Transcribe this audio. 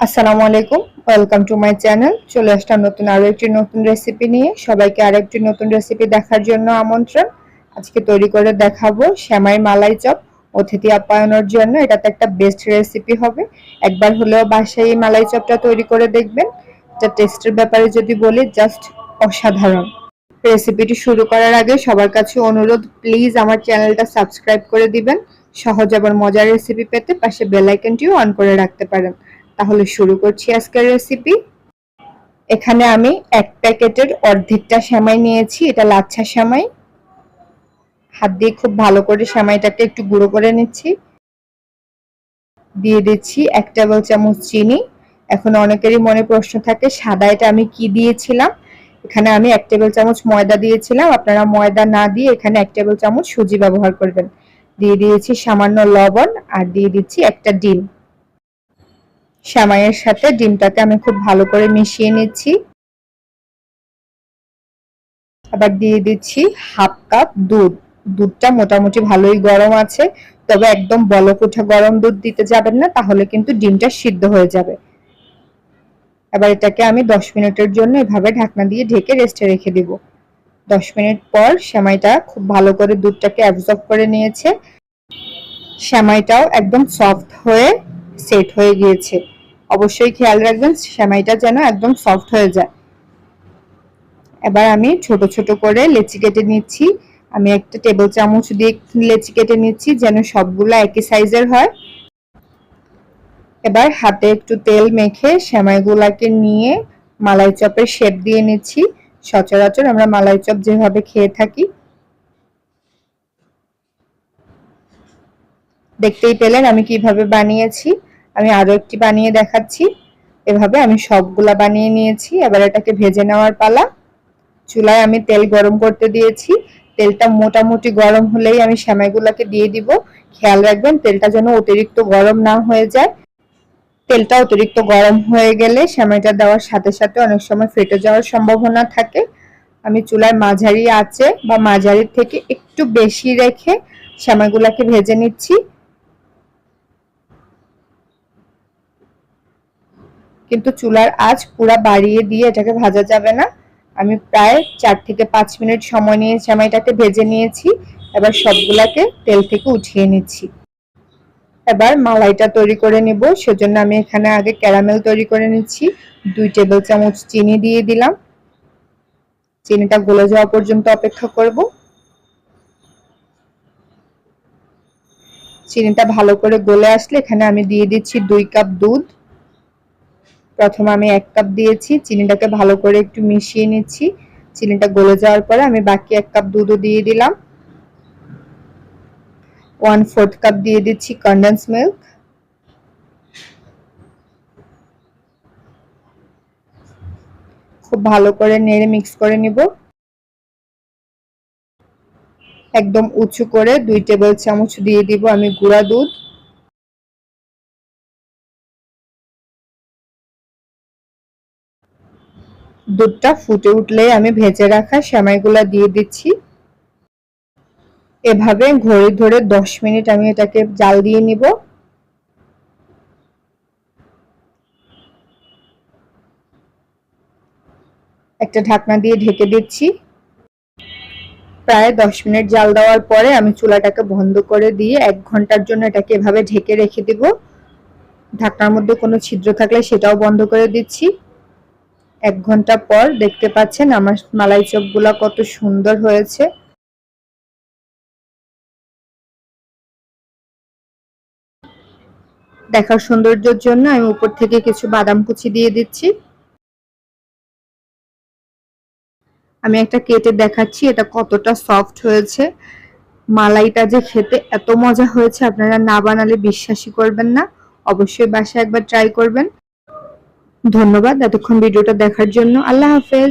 আসসালামু আলাইকুম welcome to my channel চলে আসলাম নতুন আরও একটি নতুন রেসিপি নিয়ে। সবাইকে আরেকটি নতুন রেসিপি দেখার জন্য আমন্ত্রণ। আজকে তৈরি করে দেখাবো শ্যামাই মালাই চপ। অতিথি আপ্যায়নের জন্য এটাতে একটা বেস্ট রেসিপি হবে। একবার হলেও বাসায় এই মালাই চপটা তৈরি করে দেখবেন। এটা টেস্টের ব্যাপারে যদি বলি জাস্ট অসাধারণ। রেসিপিটি শুরু করার আগে সবার কাছে অনুরোধ প্লিজ আমার চ্যানেলটা সাবস্ক্রাইব করে দিবেন। সহজ আবার মজার রেসিপি পেতে পাশে বেল আইকনটিও অন করে রাখতে পারেন। তাহলে শুরু করছি আজকের রেসিপি এখানে আমি এক প্যাকেটের অর্ধেকটা সেমাই নিয়েছি, এটা লাচ্ছা সেমাই। হাত দিয়ে খুব ভালো করে সেমাইটাকে একটু গুঁড়ো করে নিচ্ছি। দিয়ে দিচ্ছি এক টেবিল চামচ চিনি। এখন অনেকেরই মনে প্রশ্ন থাকে, সাদা এটা আমি কি দিয়েছিলাম? এখানে আমি এক টেবিল চামচ ময়দা দিয়েছিলাম, আপনারা ময়দা না দিয়ে এখানে এক টেবিল চামচ সুজি ব্যবহার করবেন। দিয়ে দিয়েছি সামান্য লবণ আর দিয়ে দিচ্ছি একটা ডিম। সামাইয়ের সাথে ডিমটাকে আমি খুব ভালো করে মিশিয়ে নিচ্ছি। আবার দিয়ে দিচ্ছি হাফ কাপ দুধ। দুধটা মোটামুটি ভালোই গরম আছে, তবে একদম বলক উঠে গরম দুধ দিতে যাবেন না, তাহলে কিন্তু ডিমটা সিদ্ধ হয়ে যাবে। এবার এটাকে আমি দশ মিনিটের জন্য এভাবে ঢাকনা দিয়ে ঢেকে রেস্টে রেখে দিব। দশ মিনিট পর সেমাইটা খুব ভালো করে দুধটাকে অ্যাবজর্ব করে নিয়েছে। সেমাইটাও একদম সফট হয়ে সেট হয়ে গিয়েছে। অবশ্যই খেয়াল রাখবেন, সেমাইটা যেন একদম সফট হয়ে যায়। এবার আমি ছোট ছোট করে লেচি কেটে নিচ্ছি। আমি একটা টেবিল চামচ দিয়ে লেচি কেটে নিচ্ছি, যেন সবগুলো একই সাইজের হয়। এবার হাতে একটু তেল মেখে সেমাইগুলাকে নিয়ে মালাই চপের শেপ দিয়ে নিচ্ছি। সচরাচর আমরা মালাই চপ যেভাবে খেয়ে থাকি। দেখতেই পেলেন আমি কীভাবে বানিয়েছি। আমি আরও একটি বানিয়ে দেখাচ্ছি। এভাবে আমি সবগুলা বানিয়ে নিয়েছি। এবার এটাকে ভেজে নেওয়ার পালা। চুলায় আমি তেল গরম করতে দিয়েছি। তেলটা মোটামুটি গরম হলেই আমি সেমাইগুলাকে দিয়ে দিব। খেয়াল রাখবেন, তেলটা যেন অতিরিক্ত গরম না হয়ে যায়। তেলটা অতিরিক্ত গরম হয়ে গেলে সেমাইটা দেওয়ার সাথে সাথে অনেক সময় ফেটে যাওয়ার সম্ভাবনা থাকে। আমি চুলায় মাঝারি আছে বা মাঝারির থেকে একটু বেশি রেখে সেমাইগুলাকে ভেজে নিচ্ছি। কিন্তু চুলার আঁচ পুরা বাড়িয়ে দিয়ে এটাকে ভাজা যাবে না। আমি প্রায় চার থেকে পাঁচ মিনিট সময় নিয়ে সেমাইটাকে ভেজে নিয়েছি। এবার সবগুলাকে তেল থেকে উঠিয়ে নিচ্ছি। এবার মালাইটা তৈরি করে নিব, সেজন্য আমি এখানে আগে ক্যারামেল তৈরি করে নিচ্ছি। দুই টেবিল চামচ চিনি দিয়ে দিলাম। চিনিটা গলে যাওয়া পর্যন্ত অপেক্ষা করব। চিনিটা ভালো করে গলে আসলে এখানে আমি দিয়ে দিচ্ছি দুই কাপ দুধ। প্রথমে আমি এক কাপ দিয়েছি, চিনিটাকে ভালো করে একটু মিশিয়ে নিচ্ছি। চিনিটা গলে যাওয়ার পরে আমি বাকি এক কাপ দুধও দিয়ে দিলাম। ওয়ান ফোর্থ কাপ দিয়ে দিচ্ছি কন্ডেন্স মিল্ক খুব ভালো করে নেড়ে মিক্স করে নিব। একদম উঁচু করে দুই টেবিল চামচ দিয়ে দিব আমি গুঁড়া দুধ। দুধটা ফুটে উঠলে আমি ভেজে রাখা সেমাইগুলা দিয়ে দিচ্ছি। এভাবে ঘড়ি ধরে দশ মিনিট আমি এটাকে জাল দিয়ে নিব। একটা ঢাকনা দিয়ে ঢেকে দিচ্ছি। প্রায় দশ মিনিট জাল দেওয়ার পরে আমি চুলাটাকে বন্ধ করে দিয়ে এক ঘণ্টার জন্য এটাকে এভাবে ঢেকে রেখে দিব। ঢাকনার মধ্যে কোনো ছিদ্র থাকলে সেটাও বন্ধ করে দিচ্ছি। এক ঘণ্টা পর দেখতে পাচ্ছেন আমার মালাই চপগুলা কত সুন্দর হয়েছে। দেখার সৌন্দর্যের জন্য আমি উপর থেকে কিছু বাদাম কুচি দিয়ে দিচ্ছি। আমি একটা কেটে দেখাচ্ছি এটা কতটা সফট হয়েছে। মালাইটা যে খেতে এত মজা হয়েছে, আপনারা না বানালে বিশ্বাসই করবেন না। অবশ্যই বাসায় একবার ট্রাই করবেন। ধন্যবাদ। এতক্ষণ ভিডিওটা দেখার জন্য আল্লাহ হাফেজ।